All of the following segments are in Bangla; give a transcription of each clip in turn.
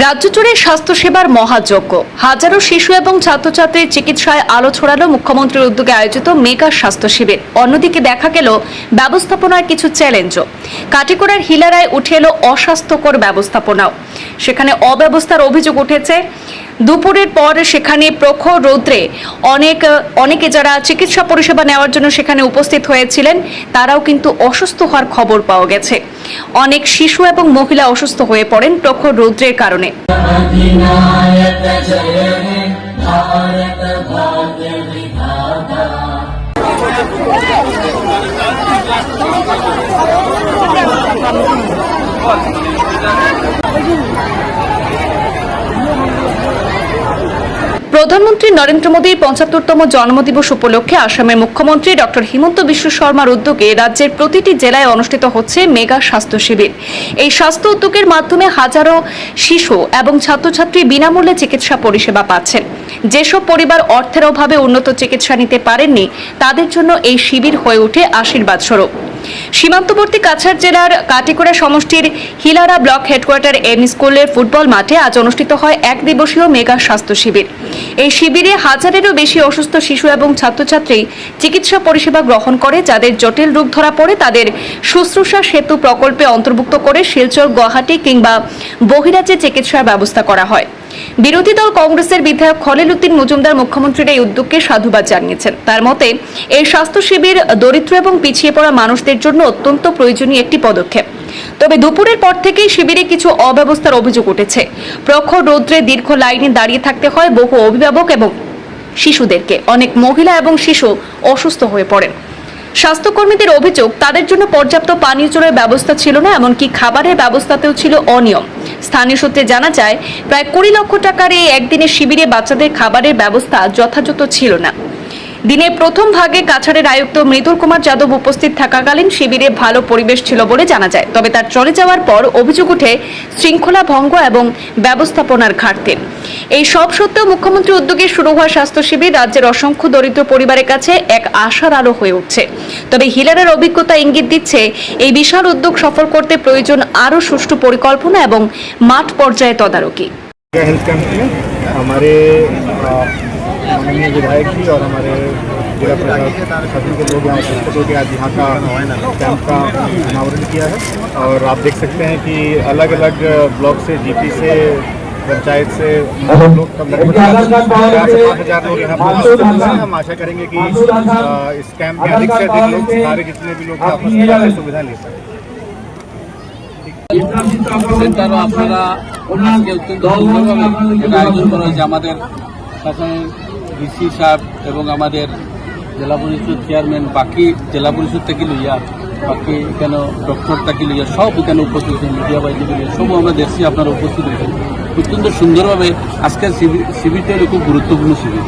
রাজ্য জুড়ে স্বাস্থ্যসেবার মহাযজ্ঞ। হাজারো শিশু এবং ছাত্রছাত্রীর চিকিৎসায় আলো ছড়ালো মুখ্যমন্ত্রীর উদ্যোগে আয়োজিত মেগা স্বাস্থ্য শিবির। অন্যদিকে দেখা গেল ব্যবস্থাপনার কিছু চ্যালেঞ্জও। কাটিকোড়ার হিলারায় উঠে এলো অস্বাস্থ্যকর ব্যবস্থাপনাও। সেখানে অব্যবস্থার অভিযোগ উঠেছে দুপুরের পর সেখানে প্রখর রৌদ্রে অনেক, অনেকে যারা চিকিৎসা পরিষেবা নেওয়ার জন্য সেখানে উপস্থিত হয়েছিলেন, তারাও কিন্তু অসুস্থ হওয়ার খবর পাওয়া গেছে অনেক শিশু এবং মহিলা অসুস্থ হয়ে পড়েন প্রখর রৌদ্রের কারণে Thank you. প্রধানমন্ত্রী নরেন্দ্র মোদীর পঁচাত্তরতম জন্মদিবস উপলক্ষে আসামের মুখ্যমন্ত্রী ডক্টর হিমন্ত বিশ্ব শর্মার উদ্যোগে রাজ্যের প্রতিটি জেলায় অনুষ্ঠিত হচ্ছে মেগা স্বাস্থ্য শিবির। এই স্বাস্থ্য উদ্যোগের মাধ্যমে হাজারো শিশু এবং ছাত্রছাত্রী বিনামূল্যে চিকিৎসা পরিষেবা পাচ্ছেন। যেসব পরিবার অর্থের অভাবে উন্নত চিকিৎসা নিতে পারেননি, তাদের জন্য এই শিবির হয়ে ওঠে আশীর্বাদ স্বরূপ। সীমান্তবর্তী কাছাড় জেলার কাটিকোড়া সমষ্টির হিলারা ব্লক হেডকোয়ার্টার এম স্কুলের ফুটবল মাঠে আজ অনুষ্ঠিত হয় এক দিবসীয় মেগা স্বাস্থ্য শিবির। এই শিবিরে হাজারেরও বেশি অসুস্থ শিশু এবং ছাত্রছাত্রী চিকিৎসা পরিষেবা গ্রহণ করে, যাদের জটিল রোগ ধরা পড়ে, তাদের শুশ্রূষা সেতু প্রকল্পে অন্তর্ভুক্ত করে শিলচর, গুয়াহাটি কিংবা বহিরাজ্যে চিকিৎসার ব্যবস্থা করা হয়। বিরোধী দল কংগ্রেসের বিধায়ক খলিল উদ্দিন মজুমদার মুখ্যমন্ত্রীর এই উদ্যোগকে সাধুবাদ জানিয়েছেন। তার মতে, এই স্বাস্থ্য শিবির দরিদ্র এবং পিছিয়ে পড়া মানুষদের জন্য অত্যন্ত প্রয়োজনীয় একটি পদক্ষেপ। তবে দুপুরের পর থেকেই শিবিরে কিছু অব্যবস্থার অভিযোগ উঠেছে। প্রখর রৌদ্রে দীর্ঘ লাইনে দাঁড়িয়ে থাকতে হয় বহু অভিভাবক এবং শিশুদেরকে। অনেক মহিলা এবং শিশু অসুস্থ হয়ে পড়েন। স্বাস্থ্যকর্মীদের অভিযোগ, তাদের জন্য পর্যাপ্ত পানীয় জলের ব্যবস্থা ছিল না, এমনকি খাবারের ব্যবস্থাতেও ছিল অনিয়ম। স্থানীয় সূত্রে জানা যায়, প্রায় কুড়ি লক্ষ টাকার এই একদিনের শিবিরে বাচ্চাদের খাবারের ব্যবস্থা যথাযথ ছিল না। দিনের প্রথম ভাগে কাছাড়ের আয়ুক্ত মৃদুল কুমার যাদব উপস্থিত থাকাকালীন শিবিরে ভালো পরিবেশ ছিল বলে জানা যায় তবে তার চলে যাওয়ার পর অভিযোগ উঠে শৃঙ্খলা ভঙ্গ এবং ব্যবস্থাপনার ঘাটতি এই সব সত্ত্বেও মুখ্যমন্ত্রী উদ্যোগে শুরু হওয়া স্বাস্থ্য শিবির রাজ্যের অসংখ্য দরিদ্র পরিবারের কাছে এক আশার আলো হয়ে উঠছে তবে হিলারের অভিজ্ঞতা ইঙ্গিত দিচ্ছে এই বিশাল উদ্যোগ সফল করতে প্রয়োজন আরও সুষ্ঠু পরিকল্পনা এবং মাঠ পর্যায়ে তদারকি हेल्थ कैंप में हमारे अ, माननीय विधायक जी और हमारे जिला प्रशासन के लोग यहाँ उपस्थित होकर आज यहाँ का कैंप का अनावरण किया है और आप देख सकते हैं कि अलग अलग ब्लॉक से जीपी से पंचायत से लोग कम लगभग चार से पाँच हजार लोग यहाँ पर उपस्थित हुए हैं हम आशा करेंगे कि अ, इस कैंप में अधिक से अधिक लोग सारे जितने भी लोग यहाँ उपस्थित हैं, सुविधा ले सकें সেন্টারও আপনারা আজকে অত্যন্ত সুন্দরভাবে এটা আয়োজন করা হয়েছে আমাদের শাসনের ডিসি সাহেব এবং আমাদের জেলা পরিষদ চেয়ারম্যান বাকি জেলা পরিষদ থেকে লইয়া, বাকি এখানে ডক্টর থেকে লইয়া সব এখানে উপস্থিত হয়েছেন মিডিয়া লইয়া সব আমরা দেখছি, আপনারা উপস্থিত হয়েছেন। অত্যন্ত সুন্দরভাবে আজকের শিবির শিবিরটা হলো খুব গুরুত্বপূর্ণ শিবির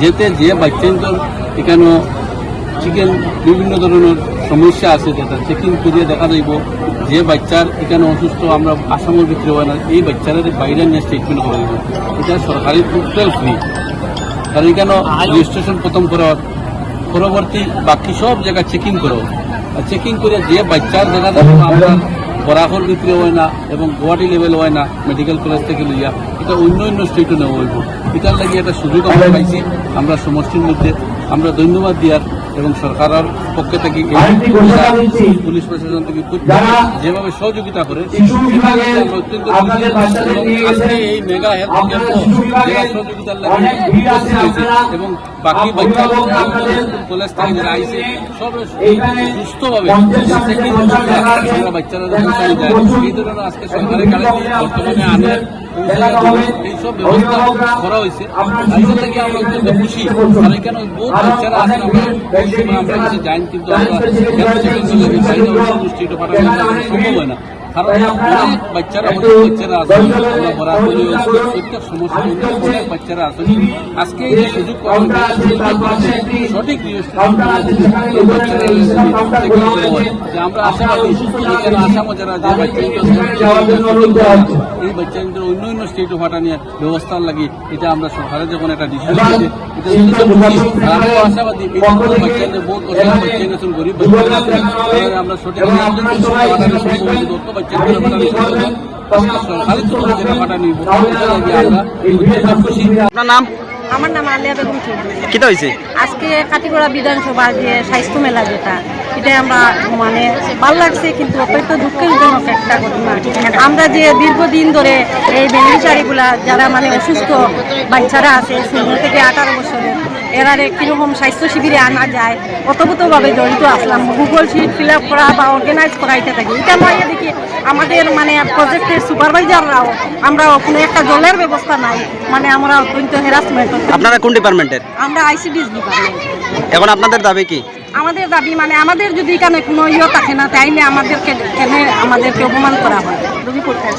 যেতে যে বাচ্চাদের এখানে চিকেন, বিভিন্ন ধরনের সমস্যা আছে যেটা চেকিং করিয়ে দেখা যাইব, যে বাচ্চার এখানে অসুস্থ, আমরা আসামের ভিতরে হয় না, এই বাচ্চারা বাইরে নিয়ে ট্রিটমেন্ট করা যাব। এটা সরকারি টোটাল ফ্রি কারণ কেন রেজিস্ট্রেশন প্রথম করো? পরবর্তী বাকি সব জায়গা চেকিং করো। চেকিং করে যে বাচ্চার দেখা যাবে আমরা বরাহর ভিতরে হয় না এবং গুয়াহাটি লেভেল হয় না মেডিকেল কলেজ থেকে লইয়া এটা অন্য অন্য স্টেটও নেওয়া হইব। এটার লাগে একটা সুযোগ আমরা পাইছি। আমরা সমষ্টির মধ্যে আমরা ধন্যবাদ দিয়ার। এবং সরকারের পক্ষ থেকে পুলিশ প্রশাসন থেকে যেভাবে সহযোগিতা করে এই মেগা হেলথ সহযোগিতার লাগে এবং বাকি বাচ্চা কলেজ থেকে যারা আইছে সব সুস্থভাবে বাচ্চারা এই ধরনের আজকে সরকারের কারণে বর্তমানে আনে এইসব ব্যবস্থা করা হয়েছে আজকে থেকে আমরা খুশি আর কেন আছেন আমরা আমরা কিন্তু আমরা সম্ভব হয় না কারণ অনেক বাচ্চারা অনেক বাচ্চারা আছে। আমরা বরাবর প্রত্যেক সমস্যা অনেক বাচ্চারা আছে। আজকে এই সুযোগ সঠিক এই বাচ্চারা যে আমরা আশাবাদী এখানে আসামও যারা যে বাচ্চা এই বাচ্চাদের অন্য অন্য স্টেটে পাঠানোর ব্যবস্থার লাগি এটা আমরা সরকারের যখন একটা ডিসিশন আমরা আশাবাদী বাচ্চাদের বহুত অসহায় বাচ্চা গরিব বাচ্চা আমরা সঠিক আপনার নাম? আমার নাম আলিয়া বেগম হয়েছে আজকে কাটিগড়া বিধানসভা যে স্বাস্থ্য মেলা যেটা আমরা মানে ভালো লাগছে কিন্তু অত্যন্ত দুঃখজনক একটা ঘটনা। আমরা যে দীর্ঘদিন ধরে এই বেনিফিশিয়ারিগুলা যারা মানে অসুস্থ বাচ্চারা আছে শূন্য থেকে আঠারো বছরের এরারে কীরকম স্বাস্থ্য শিবিরে আনা যায় অতপ্রতভাবে জড়িত আসলাম গুগল শিট ফিল আপ করা বা অর্গানাইজ করাইতে থাকি এটা নয় দেখি আমাদের মানে প্রজেক্টের সুপারভাইজাররাও আমরা কোনো একটা জলের ব্যবস্থা নাই মানে আমরা অত্যন্ত হ্যারাসমেন্ট আপনারা কোন ডিপার্টমেন্টের আমরা আইসিডিএস ডিপার্টমেন্ট এখন আপনাদের দাবি কি? আমাদের দাবি মানে আমাদের যদি এখানে কোনো ইয়ে থাকে না তাইলে আমাদেরকে কেন আমাদেরকে অপমান করা হয়। রবি পরীক্ষা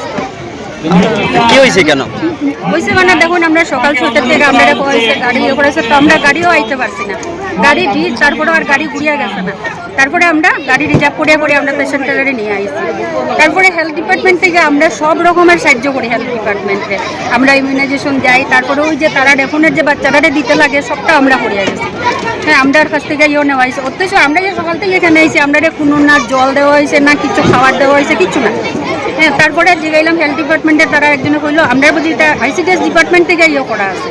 কি হয়েছে কেন? হয়েছে মানে দেখুন, আমরা সকাল ছটার থেকে আমরা গাড়ি ইয়ে করেছে, তো আমরা গাড়িও আইতে পারছি না। গাড়ি দিই তারপরে আর গাড়ি গেছে না। তারপরে আমরা গাড়ি রিজার্ভ করে করে আমরা পেশেন্টারে নিয়ে তারপরে হেলথ ডিপার্টমেন্ট থেকে আমরা সব রকমের সাহায্য করি হেলথ ডিপার্টমেন্টে আমরা ইমিউনাইজেশন যাই তারপরে ওই যে তারা ডেফোনের যে বাচ্চাটারে দিতে লাগে, সবটা আমরা করিয়া গেছি। হ্যাঁ আমরার কাছ থেকে ইয়ে নেওয়া হয়েছে। অথচ আমরা যে সকাল থেকে এখানে আমরা কোনো না জল দেওয়া হয়েছে না কিছু খাবার দেওয়া হয়েছে কিছু না। হ্যাঁ তারপরে জিগাইলাম হেলথ ডিপার্টমেন্টে তারা একজনে কইলো আমরা বুঝি এটা আইসিডিএস ডিপার্টমেন্ট থেকে ইয়ে করা আছে।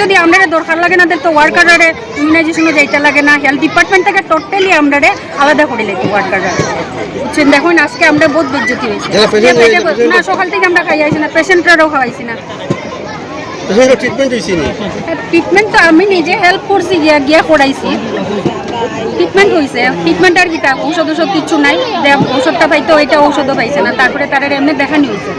যদি আমরা দরকার লাগে না তো ওয়ার্কারে ইমিউনাইজেশনে যাইতে লাগে না। হেলথ ডিপার্টমেন্ট থেকে টোটালি আমরা আলাদা করে লাগবে ওয়ার্কারে বুঝছেন? দেখুন আজকে আমরা বহুত বেজ্জতি হয়েছে। না সকাল থেকে আমরা খাই আইছি না পেশেন্টরাও খাওয়াইছি না। ট্রিটমেন্ট তো আমি নিজে হেল্প করছি গিয়া গিয়া করাইছি। ট্রিটমেন্ট হয়েছে ট্রিটমেন্ট আর কিটা ঔষধ ওষুধ কিছু নাই ওষুধটা ঔষধটা পাইতো ওইটা ঔষধও পাইছে না, তারপরে তারা এমনি দেখানি হয়েছে